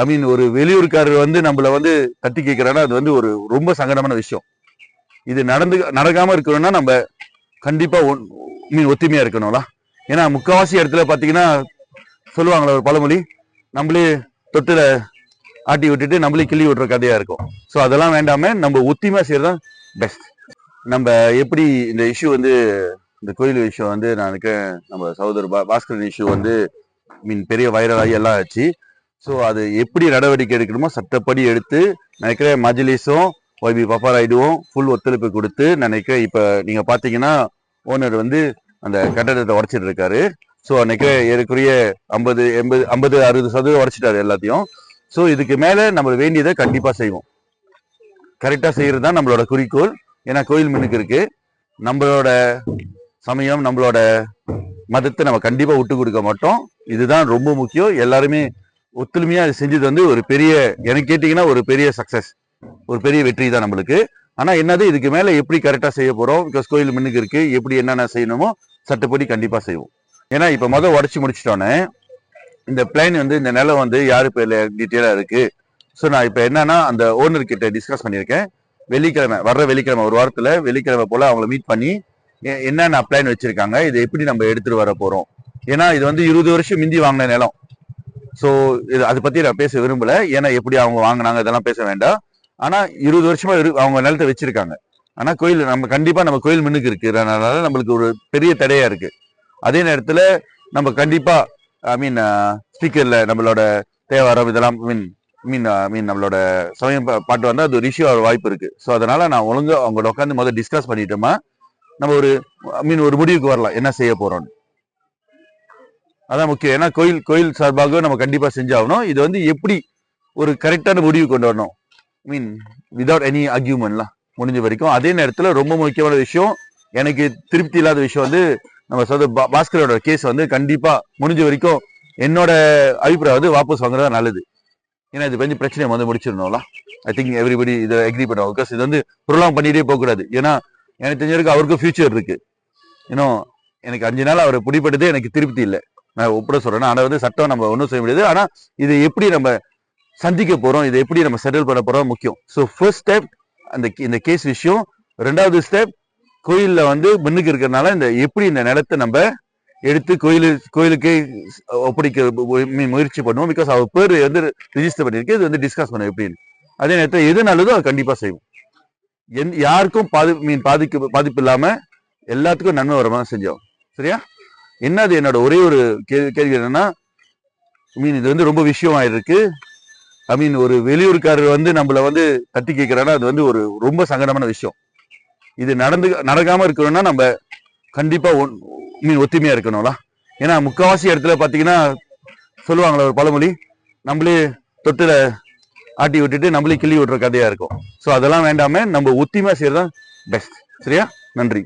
ஐ மீன் ஒரு வெளியூர்காரர் வந்து நம்மள வந்து தட்டி கேட்கிறான்னா அது வந்து ஒரு ரொம்ப சங்கடமான விஷயம். இது நடந்து நடக்காம இருக்கணும்னா நம்ம கண்டிப்பா மீன் ஒத்துமையா இருக்கணும்ல. ஏன்னா முக்காவாசி இடத்துல பாத்தீங்கன்னா சொல்லுவாங்களே ஒரு பழமொழி நம்மளே தொட்டில் ஆட்டி விட்டுட்டு நம்மளே கிள்ளி விட்ற கதையா இருக்கும். ஸோ அதெல்லாம் வேண்டாம நம்ம ஒத்துமையா செய்யறதுதான் பெஸ்ட் நம்ம எப்படி இந்த இஷ்யூ வந்து இந்த கோயில் விஷயம் வந்து நான் இருக்கேன் நம்ம சகோதரர் பா பாஸ்கரன் இஷ்யூ வந்து மீன் பெரிய வைரல் எல்லாம் ஆச்சு. ஸோ அது எப்படி நடவடிக்கை எடுக்கணுமோ சட்டப்படி எடுத்து நினைக்கிறேன் மஜிலிஸும் ஒய்பி பப்பாராயிடுவோம் ஃபுல் ஒத்துழைப்பு கொடுத்து நான் நினைக்கிறேன் இப்போ நீங்கள் பார்த்தீங்கன்னா ஓனர் வந்து அந்த கட்டடத்தை உடச்சிட்டு இருக்காரு. ஸோ நினைக்கிறேன் ஏறக்குரிய ஐம்பது எண்பது ஐம்பது அறுபது சதவீதம் உடச்சிட்டாரு எல்லாத்தையும். ஸோ இதுக்கு மேலே நம்ம வேண்டியதை கண்டிப்பாக செய்வோம். கரெக்டாக செய்கிறது தான் நம்மளோட குறிக்கோள். ஏன்னா கோயில் மின்னுக்கு இருக்குது நம்மளோட சமயம் நம்மளோட மதத்தை நம்ம கண்டிப்பாக விட்டு கொடுக்க மாட்டோம். இதுதான் ரொம்ப முக்கியம். எல்லாருமே ஒத்துழைமையாக அது செஞ்சது வந்து ஒரு பெரிய எனக்கு கேட்டிங்கன்னா ஒரு பெரிய சக்ஸஸ் ஒரு பெரிய வெற்றி தான் நம்மளுக்கு. ஆனால் என்னது இதுக்கு மேலே எப்படி கரெக்டாக செய்ய போகிறோம் பிகாஸ் கோயில் மின்னுக்கு இருக்குது எப்படி என்னென்ன செய்யணுமோ சட்டப்படி கண்டிப்பாக செய்வோம். ஏன்னா இப்போ மொதல் உடச்சி முடிச்சிட்டோன்னே இந்த பிளைன் வந்து இந்த நிலம் வந்து யார் பேரில் டீட்டெயிலாக இருக்குது ஸோ நான் இப்போ என்னன்னா அந்த ஓனர் கிட்ட டிஸ்கஸ் பண்ணியிருக்கேன். வெள்ளிக்கிழமை வர்ற வெள்ளிக்கிழமை ஒரு வாரத்தில் வெள்ளிக்கிழமை போல் அவங்கள மீட் பண்ணி என்னென்ன பிளான் வச்சுருக்காங்க? இதை எப்படி நம்ம எடுத்துகிட்டு வர போகிறோம் ஏன்னா இது வந்து இருபது வருஷம் மிந்தி வாங்கின நிலம். ஸோ இது அதை பத்தி நான் பேச விரும்பல. ஏன்னா எப்படி அவங்க வாங்கினாங்க இதெல்லாம் பேச வேண்டாம். ஆனா இருபது வருஷமா இரு- அவங்க நிலத்தை வச்சிருக்காங்க. ஆனா கோயில் நம்ம கண்டிப்பா நம்ம கோயில் மின்னுக்கு இருக்கிறனால நம்மளுக்கு ஒரு பெரிய தடையா இருக்கு. அதே நேரத்துல நம்ம கண்டிப்பா ஐ மீன் ஸ்பீக்கர்ல நம்மளோட தேவாரம் இதெல்லாம் மீன் மீன் மீன் நம்மளோட சமயம் பாட்டு வந்தா அது ஒரு இஷ்யூ ஆகிற வாய்ப்பு இருக்கு. ஸோ அதனால நான் ஒழுங்கா அவங்களோட உட்காந்து முதல்ல டிஸ்கஸ் பண்ணிட்டோமா நம்ம ஒரு மீன் ஒரு முடிவுக்கு வரலாம். என்ன செய்ய போறோம்னு. அதான் முக்கியம். ஏன்னா கோயில் கோயில் சார்பாக நம்ம கண்டிப்பாக செஞ்சாகணும். இது வந்து எப்படி ஒரு கரெக்டான முடிவு கொண்டு வரணும்? ஐ மீன் விதவுட் எனி அக்யூமெண்ட்லாம் முடிஞ்ச வரைக்கும். அதே நேரத்தில் ரொம்ப முக்கியமான விஷயம் எனக்கு திருப்தி இல்லாத விஷயம் வந்து நம்ம சொல்ற பா- பாஸ்கரோட கேஸ் வந்து கண்டிப்பாக முடிஞ்ச வரைக்கும் என்னோட அபிப்பிராயம் வந்து வாபஸ் வாங்குறதா நல்லது. ஏன்னா இது கொஞ்சம் பிரச்சனையை வந்து முடிச்சிடணும்ல. ஐ திங்க் எவ்ரிபடி இதை எக்ரி பண்ணுவோம் பிகாஸ் இது வந்து ப்ரொலாங் பண்ணிகிட்டே போகக்கூடாது. ஏன்னா எனக்கு தெரிஞ்சிருக்கு அவருக்கும் ஃபியூச்சர் இருக்குது இன்னும் எனக்கு அஞ்சு நாள் அவரை பிடிப்பட்டதே எனக்கு திருப்தி இல்லை. நான் ஒப்பிட சொல்றேன். ஆனா வந்து சட்டம் நம்ம ஒன்றும் செய்ய முடியாது. ஆனா இது எப்படி நம்ம சந்திக்க போறோம் இதை எப்படி நம்ம செட்டில் பண்ண போறோம் முக்கியம். ஸோ ஃபர்ஸ்ட் ஸ்டெப் அந்த இந்த கேஸ் விஷயம். ரெண்டாவது ஸ்டெப் கோயிலில் வந்து மின்னுக்கு இருக்கிறதுனால இந்த எப்படி இந்த நிலத்தை நம்ம எடுத்து கோயில் கோயிலுக்கு ஒப்படைக்க முயற்சி பண்ணுவோம். பிகாஸ் அவர் பேர் வந்து ரிஜிஸ்டர் பண்ணியிருக்கு. இது வந்து டிஸ்கஸ் பண்ணுவோம் எப்படின்னு. அதே நேரத்தில் எது நல்லதோ அது கண்டிப்பாக செய்வோம். எந் யாருக்கும் பாதி மீன் பாதிக்கு பாதிப்பு இல்லாமல் எல்லாத்துக்கும் நன்மை வர மாதிரி செஞ்சோம். சரியா? என்னது என்னோட ஒரே ஒரு கேள்வி கேள்வி ஐ மீன் இது வந்து ரொம்ப விஷயம் ஆயிருக்கு ஐ மீன் ஒரு வெளியூர்காரர் வந்து நம்மள வந்து தட்டி கேட்கிறான்னா அது வந்து ஒரு ரொம்ப சங்கடமான விஷயம். இது நடந்து நடக்காம இருக்கணும்னா நம்ம கண்டிப்பா ஒன்- மீன் ஒத்துமையா இருக்கணும்ல. ஏன்னா முக்கால்வாசி இடத்துல பாத்தீங்கன்னா சொல்லுவாங்களே ஒரு பழமொழி நம்மளே தொட்டில ஆட்டி விட்டுட்டு நம்மளே கிள்ளி விட்டுற கதையா இருக்கும். ஸோ அதெல்லாம் வேண்டாம நம்ம ஒத்திமையா செய்யறதுதான் பெஸ்ட் சரியா? நன்றி.